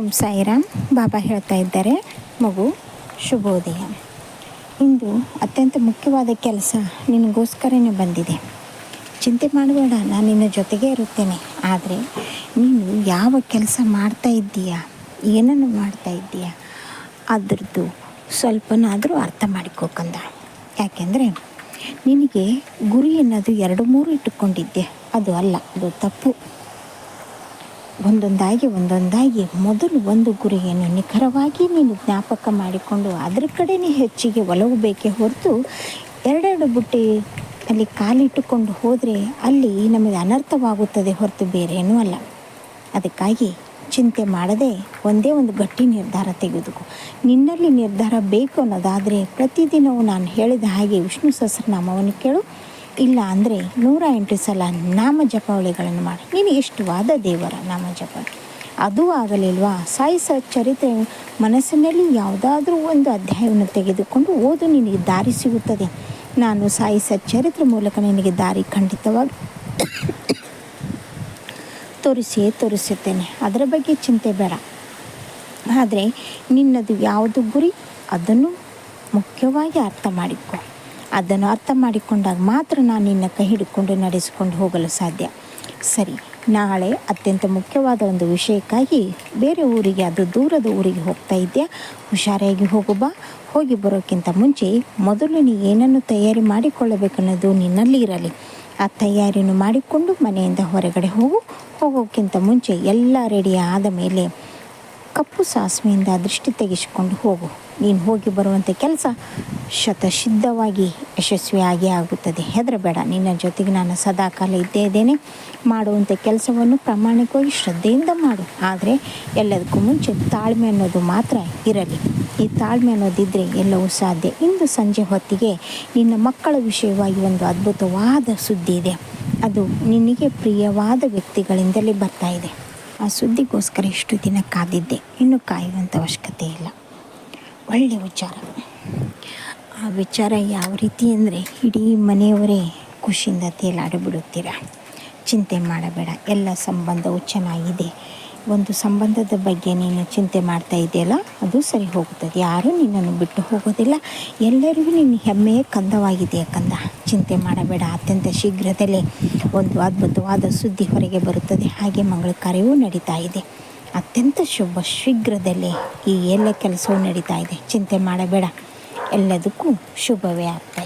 ಓಂ ಸಾಯಿರಾಮ್. ಬಾಬಾ ಹೇಳ್ತಾ ಇದ್ದಾರೆ, ಮಗು, ಶುಭೋದಯ. ಇಂದು ಅತ್ಯಂತ ಮುಖ್ಯವಾದ ಕೆಲಸ ನಿನಗೋಸ್ಕರನೇ ಬಂದಿದೆ. ಚಿಂತೆ ಮಾಡಬೇಡ, ನಾನು ನಿನ್ನ ಜೊತೆಗೇ ಇರುತ್ತೇನೆ. ಆದರೆ, ನೀನು ಯಾವ ಕೆಲಸ ಮಾಡ್ತಾ ಇದ್ದೀಯಾ? ಏನನ್ನು ಮಾಡ್ತಾ ಇದ್ದೀಯಾ? ಅದರದ್ದು ಸ್ವಲ್ಪನಾದರೂ ಅರ್ಥ ಮಾಡಿಕೋಕಂದ ಯಾಕೆಂದರೆ, ನಿನಗೆ ಗುರಿ ಅನ್ನೋದು ಎರಡು ಮೂರು ಇಟ್ಟುಕೊಂಡಿದ್ದೆ. ಅದು ಅಲ್ಲ, ಅದು ತಪ್ಪು. ಒಂದೊಂದಾಗಿ ಒಂದೊಂದಾಗಿ ಮೊದಲು ಒಂದು ಗುರಿಯನ್ನು ನಿಖರವಾಗಿ ನೀನು ಜ್ಞಾಪಕ ಮಾಡಿಕೊಂಡು ಅದರ ಕಡೆನೇ ಹೆಚ್ಚಿಗೆ ಒಲವು ಬೇಕೇ ಹೊರತು ಎರಡೆರಡು ಬುಟ್ಟಿ ಅಲ್ಲಿ ಕಾಲಿಟ್ಟುಕೊಂಡು ಹೋದರೆ ಅಲ್ಲಿ ನಮಗೆ ಅನರ್ಥವಾಗುತ್ತದೆ ಹೊರತು ಬೇರೇನೂ ಅಲ್ಲ. ಅದಕ್ಕಾಗಿ ಚಿಂತೆ ಮಾಡದೆ ಒಂದೇ ಒಂದು ಗಟ್ಟಿ ನಿರ್ಧಾರ ತೆಗೆದುಕು. ನಿನ್ನಲ್ಲಿ ನಿರ್ಧಾರ ಬೇಕು ಅನ್ನೋದಾದರೆ ಪ್ರತಿದಿನವೂ ನಾನು ಹೇಳಿದ ಹಾಗೆ ವಿಷ್ಣು ಸಹಸ್ರನಾಮವನ್ನು ಕೇಳು. ಇಲ್ಲ ಅಂದರೆ ನೂರ ಎಂಟು ಸಲ ನಾಮ ಜಪಾವಳಿಗಳನ್ನು ಮಾಡಿ. ನೀನು ಇಷ್ಟವಾದ ದೇವರ ನಾಮ ಜಪ ಅದು ಆಗಲಿಲ್ವಾ? ಸಾಯಿ ಸ ಚರಿತ್ರೆ ಮನಸ್ಸಿನಲ್ಲಿ ಯಾವುದಾದ್ರೂ ಒಂದು ಅಧ್ಯಾಯವನ್ನು ತೆಗೆದುಕೊಂಡು ಓದು, ನಿನಗೆ ದಾರಿ ಸಿಗುತ್ತದೆ. ನಾನು ಸಾಯಿ ಸಚ್ಚರಿತ್ರೆ ಮೂಲಕ ನಿನಗೆ ದಾರಿ ಖಂಡಿತವಾಗಿ ತೋರಿಸಿಯೇ ತೋರಿಸುತ್ತೇನೆ. ಅದರ ಬಗ್ಗೆ ಚಿಂತೆ ಬೇಡ. ಆದರೆ ನಿನ್ನದು ಯಾವುದು ಗುರಿ, ಅದನ್ನು ಮುಖ್ಯವಾಗಿ ಅರ್ಥ ಮಾಡಿಕೊ. ಅದನ್ನು ಅರ್ಥ ಮಾಡಿಕೊಂಡಾಗ ಮಾತ್ರ ನಾನು ನಿನ್ನ ಕೈ ಹಿಡ್ಕೊಂಡು ನಡೆಸಿಕೊಂಡು ಹೋಗಲು ಸಾಧ್ಯ. ಸರಿ, ನಾಳೆ ಅತ್ಯಂತ ಮುಖ್ಯವಾದ ಒಂದು ವಿಷಯಕ್ಕಾಗಿ ಬೇರೆ ಊರಿಗೆ, ಅದು ದೂರದ ಊರಿಗೆ ಹೋಗ್ತಾ ಇದೆಯಾ ಹುಷಾರಾಗಿ ಹೋಗು ಬಾ. ಹೋಗಿ ಬರೋಕ್ಕಿಂತ ಮುಂಚೆ ಮೊದಲು ನೀ ಏನನ್ನು ತಯಾರಿ ಮಾಡಿಕೊಳ್ಳಬೇಕನ್ನೋದು ನಿನ್ನಲ್ಲಿ ಇರಲಿ. ಆ ತಯಾರಿಯನ್ನು ಮಾಡಿಕೊಂಡು ಮನೆಯಿಂದ ಹೊರಗಡೆ ಹೋಗು. ಹೋಗೋಕ್ಕಿಂತ ಮುಂಚೆ ಎಲ್ಲ ರೆಡಿ ಆದ ಮೇಲೆ ಕಪ್ಪು ಸಾಸಿವೆಯಿಂದ ದೃಷ್ಟಿ ತೆಗೆಸಿಕೊಂಡು ಹೋಗು. ನೀನು ಹೋಗಿ ಬರುವಂಥ ಕೆಲಸ ಶತಸಿದ್ಧವಾಗಿ ಯಶಸ್ವಿಯಾಗಿ ಆಗುತ್ತದೆ. ಹೆದರಬೇಡ. ನಿನ್ನ ಜೊತೆಗೆ ನಾನು ಸದಾಕಾಲ ಇದ್ದೇ ಇದ್ದೇನೆ. ಮಾಡುವಂಥ ಕೆಲಸವನ್ನು ಪ್ರಾಮಾಣಿಕವಾಗಿ ಶ್ರದ್ಧೆಯಿಂದ ಮಾಡು. ಆದರೆ ಎಲ್ಲದಕ್ಕೂ ಮುಂಚೆ ತಾಳ್ಮೆ ಅನ್ನೋದು ಮಾತ್ರ ಇರಲಿ. ಈ ತಾಳ್ಮೆ ಅನ್ನೋದಿದ್ದರೆ ಎಲ್ಲವೂ ಸಾಧ್ಯ. ಇಂದು ಸಂಜೆ ಹೊತ್ತಿಗೆ ನಿನ್ನ ಮಕ್ಕಳ ವಿಷಯವಾಗಿ ಒಂದು ಅದ್ಭುತವಾದ ಸುದ್ದಿ ಇದೆ. ಅದು ನಿನಗೆ ಪ್ರಿಯವಾದ ವ್ಯಕ್ತಿಗಳಿಂದಲೇ ಬರ್ತಾ ಇದೆ. ಆ ಸುದ್ದಿಗೋಸ್ಕರ ಇಷ್ಟು ದಿನ ಕಾದಿದ್ದೆ. ಇನ್ನು ಕಾಯುವಂಥ ಅವಶ್ಯಕತೆ ಇಲ್ಲ. ಒಳ್ಳೆಯ ವಿಚಾರ. ಆ ವಿಚಾರ ಯಾವ ರೀತಿ ಅಂದರೆ ಇಡೀ ಮನೆಯವರೇ ಖುಷಿಯಿಂದ ತೇಲಾಡಿಬಿಡುತ್ತೀರ ಚಿಂತೆ ಮಾಡಬೇಡ, ಎಲ್ಲ ಸಂಬಂಧವು ಚೆನ್ನಾಗಿದೆ. ಒಂದು ಸಂಬಂಧದ ಬಗ್ಗೆ ನೀನು ಚಿಂತೆ ಮಾಡ್ತಾ ಇದೆಯಲ್ಲ, ಅದು ಸರಿ ಹೋಗುತ್ತದೆ. ಯಾರೂ ನಿನ್ನನ್ನು ಬಿಟ್ಟು ಹೋಗೋದಿಲ್ಲ. ಎಲ್ಲರಿಗೂ ನಿನ್ನ ಹೆಮ್ಮೆಯೇ ಕಂದವಾಗಿದೆ ಕಂದ. ಚಿಂತೆ ಮಾಡಬೇಡ, ಅತ್ಯಂತ ಶೀಘ್ರದಲ್ಲೇ ಒಂದು ಅದ್ಭುತವಾದ ಸುದ್ದಿ ಹೊರಗೆ ಬರುತ್ತದೆ. ಹಾಗೆ ಮಂಗಳ ಕಾರ್ಯವೂ ನಡೀತಾ ಇದೆ. ಅತ್ಯಂತ ಶುಭ ಶೀಘ್ರದಲ್ಲೇ ಈ ಎಲ್ಲ ಕೆಲಸವೂ ನಡೀತಾ ಇದೆ. ಚಿಂತೆ ಮಾಡಬೇಡ. ಎಲ್ಲದಕ್ಕೂ ಶುಭವೇ ಆಗ್ತಾ